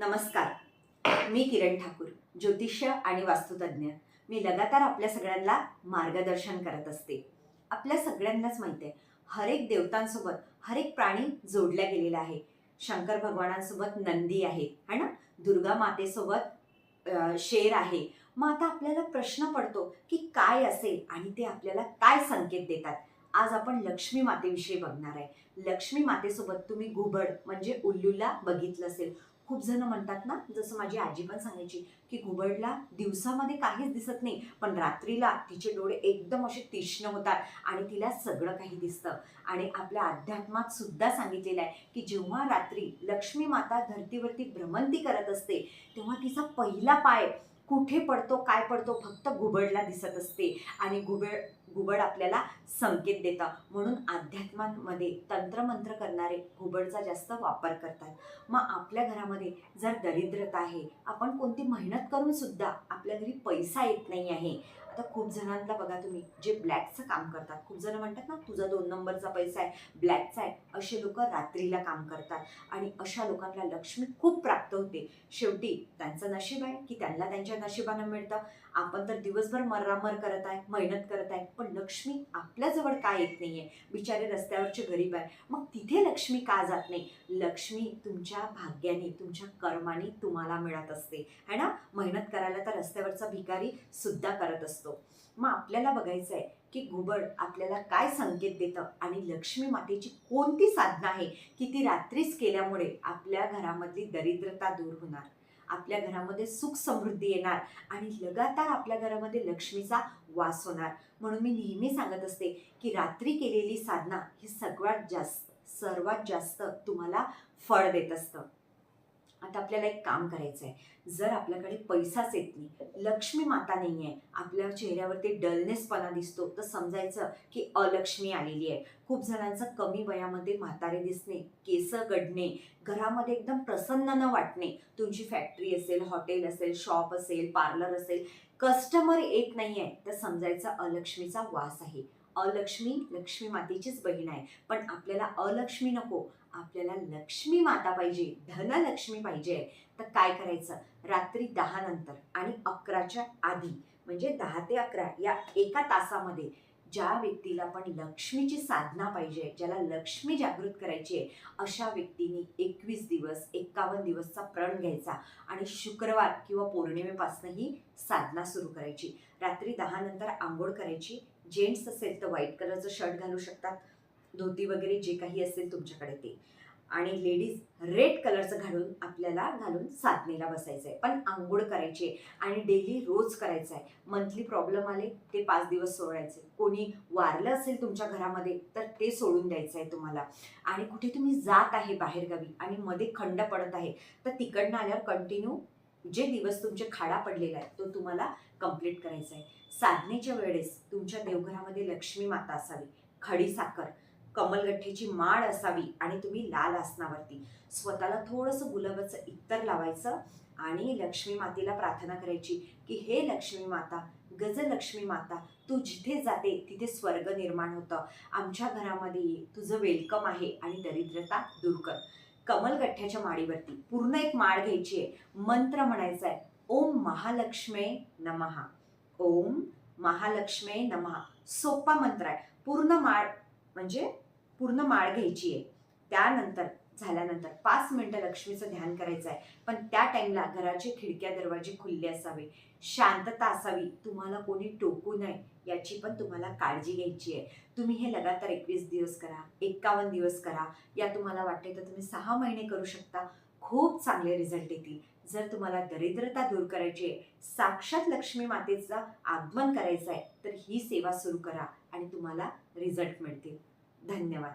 नमस्कार. मी किरण ठाकूर ज्योतिष्य आणि वास्तुतज्ञ मी लगातार आपल्या सगळ्यांना मार्गदर्शन करत असते. आपल्या सगळ्यांनाच माहिती आहे हरेक देवतांसोबत हर एक प्राणी जोडल्या गेलेला आहे. शंकर भगवानांसोबत नंदी आहे है ना? दुर्गा मातेसोबत शेर आहे. मग आता आपल्याला प्रश्न पडतो की काय असेल आणि ते आपल्याला काय संकेत देतात? आज आपण लक्ष्मी मातेविषयी बघणार आहे. लक्ष्मी मातेसोबत तुम्ही घुबड म्हणजे उल्लूला बघितलं असेल. खूप जण म्हणतात ना जसं माझी आजी पण सांगायची की घुबडला दिवसामध्ये काहीच दिसत नाही पण रात्रीला तिचे डोळे एकदम असे तीक्ष्ण होतात आणि तिला सगळं काही दिसतं. आणि आपल्या अध्यात्मात सुद्धा सांगितलेलं आहे की जेव्हा रात्री लक्ष्मी माता धर्तीवरती भ्रमंती करत असते तेव्हा तिचा पहिला पाय कुठे पडतो काय पडतो फक्त घुबडला दिसत असते. आणि घुबड घुबड आपल्याला संकेत देतं. म्हणून अध्यात्मांमध्ये तंत्रमंत्र करणारे घुबडचा जास्त वापर करतात. मग आपल्या घरामध्ये जर दरिद्रता आहे आपण कोणती मेहनत करून सुद्धा आपल्या घरी पैसा येत नाही आहे आता खूप जणांना बघा तुम्ही जे ब्लॅकचं काम करतात खूप जण म्हणतात ना तुझा दोन नंबरचा पैसा आहे ब्लॅकचा आहे. असे लोक रात्रीला काम करतात. आणि अशा लोकांना लक्ष्मी खूप प्राप्त होते. शेवटी त्यांचं नशीब आहे की त्यांना त्यांच्या नशिबानं मिळतं. आपण तर दिवसभर मर्रामर करत आहे मेहनत करत आहे पण लक्ष्मी आपल्याजवळ का येत नाहीये? बिचारे रस्त्यावरचे गरीब आहे. मग तिथे लक्ष्मी का जात नाही? लक्ष्मी तुमच्या भाग्याने तुमच्या कर्माने तुम्हाला मिळत असते. है ना? मेहनत करायला तर रस्त्यावरचा भिकारी सुद्धा करत असतो. मग आपल्याला बघायचं आहे की घुबड आपल्याला काय संकेत देतं आणि लक्ष्मी मातेची कोणती साधना आहे की ती रात्रीच केल्यामुळे आपल्या घरामधली दरिद्रता दूर होणार आपल्या घरामध्ये सुख समृद्धी येणार आणि लगातार आपल्या घरामध्ये लक्ष्मीचा वास होणार. म्हणून मी नेहमी सांगत असते की रात्री केलेली साधना ही सगळ्यात जास्त सर्वात जास्त तुम्हाला फळ देत असतं. आता आपल्याला एक काम करायचं आहे जर आपल्याकडे पैसाच येत नाही लक्ष्मी माता नाही आहे आपल्या चेहऱ्यावरती डलनेसपणा दिसतो तर समजायचं की अलक्ष्मी आलेली आहे. खूप जणांचं कमी वयामध्ये म्हातारे दिसणे केस गडणे घरामध्ये एकदम प्रसन्न न वाटणे. तुमची फॅक्टरी असेल हॉटेल असेल शॉप असेल पार्लर असेल कस्टमर येत नाही आहे तर समजायचं अलक्ष्मीचा वास आहे. अलक्ष्मी लक्ष्मी मातेचीच बहीण आहे. पण आपल्याला अलक्ष्मी नको. आपल्याला लक्ष्मी माता पाहिजे धनलक्ष्मी पाहिजे. तर काय करायचं? रात्री दहा नंतर आणि अकराच्या आधी म्हणजे दहा ते अकरा या एका तासामध्ये ज्या व्यक्तीला पण लक्ष्मीची साधना पाहिजे ज्याला लक्ष्मी जागृत करायची आहे अशा व्यक्तीने एकवीस दिवस एक्कावन्न दिवसचा प्रण घ्यायचा आणि शुक्रवार किंवा पौर्णिमेपासून ही साधना सुरू करायची. रात्री दहा नंतर आंघोळ करायची. जेंट्स असेल तर व्हाईट कलरचं शर्ट घालू शकतात. धोती वगैरे जे काही असेल तुमच्याकडे ते. आणि लेडीज रेड कलरचं घालून आपल्याला घालून साधनेला बसायचं आहे पण आंघोळ करायची आहे आणि डेली रोज करायचं आहे. मंथली प्रॉब्लेम आले ते पाच दिवस सोडायचे. कोणी वारलं असेल तुमच्या घरामध्ये तर ते सोडून द्यायचं आहे तुम्हाला. आणि कुठे तुम्ही जात आहे बाहेरगावी आणि मध्ये खंड पडत आहे तर तिकडनं आल्यावर कंटिन्यू जे दिवस तुमचे खाडा पडलेला आहे तो तुम्हाला कंप्लीट करायचा आहे. साधनेच्या वेळेस तुमच्या देवघरामध्ये लक्ष्मी माता असावी खडी साखर कमलगठ्ठीची माळ असावी आणि तुम्ही लाल आसनावरती. स्वतःला थोडंसं गुलाबाचं इत्तर लावायचं आणि लक्ष्मी मातेला प्रार्थना करायची की हे लक्ष्मी माता गजलक्ष्मी माता तू जिथे जाते तिथे स्वर्ग निर्माण होतं. आमच्या घरामध्ये तुझं वेलकम आहे आणि दरिद्रता दूर कर. कमलगठ्ठ्याच्या माळीवरती पूर्ण एक माळ घ्यायची आहे. मंत्र म्हणायचा आहे ओम महालक्ष्मे नमहा ओम महालक्ष्मे नमहा सोपा मंत्र आहे पूर्ण माळ म्हणजे पूर्ण माळ घ्यायची आहे. त्यानंतर झाल्यानंतर पाच मिनटं लक्ष्मीचं ध्यान करायचं आहे. पण त्या टाइमला घराचे खिडक्या दरवाजे खुल्ले असावे. शांतता असावी. तुम्हाला कोणी टोकू नये याची पण तुम्हाला काळजी घ्यायची आहे. तुम्ही हे लगातार एकवीस दिवस करा एक्कावन्न दिवस करा. या तुम्हाला वाटते तर तुम्ही सहा महिने करू शकता. खूप चांगले रिझल्ट येतील. जर तुम्हाला दरिद्रता दूर करायची आहे साक्षात लक्ष्मी मातेचं आगमन करायचं आहे तर ही सेवा सुरू करा आणि तुम्हाला रिझल्ट मिळतील. धन्यवाद.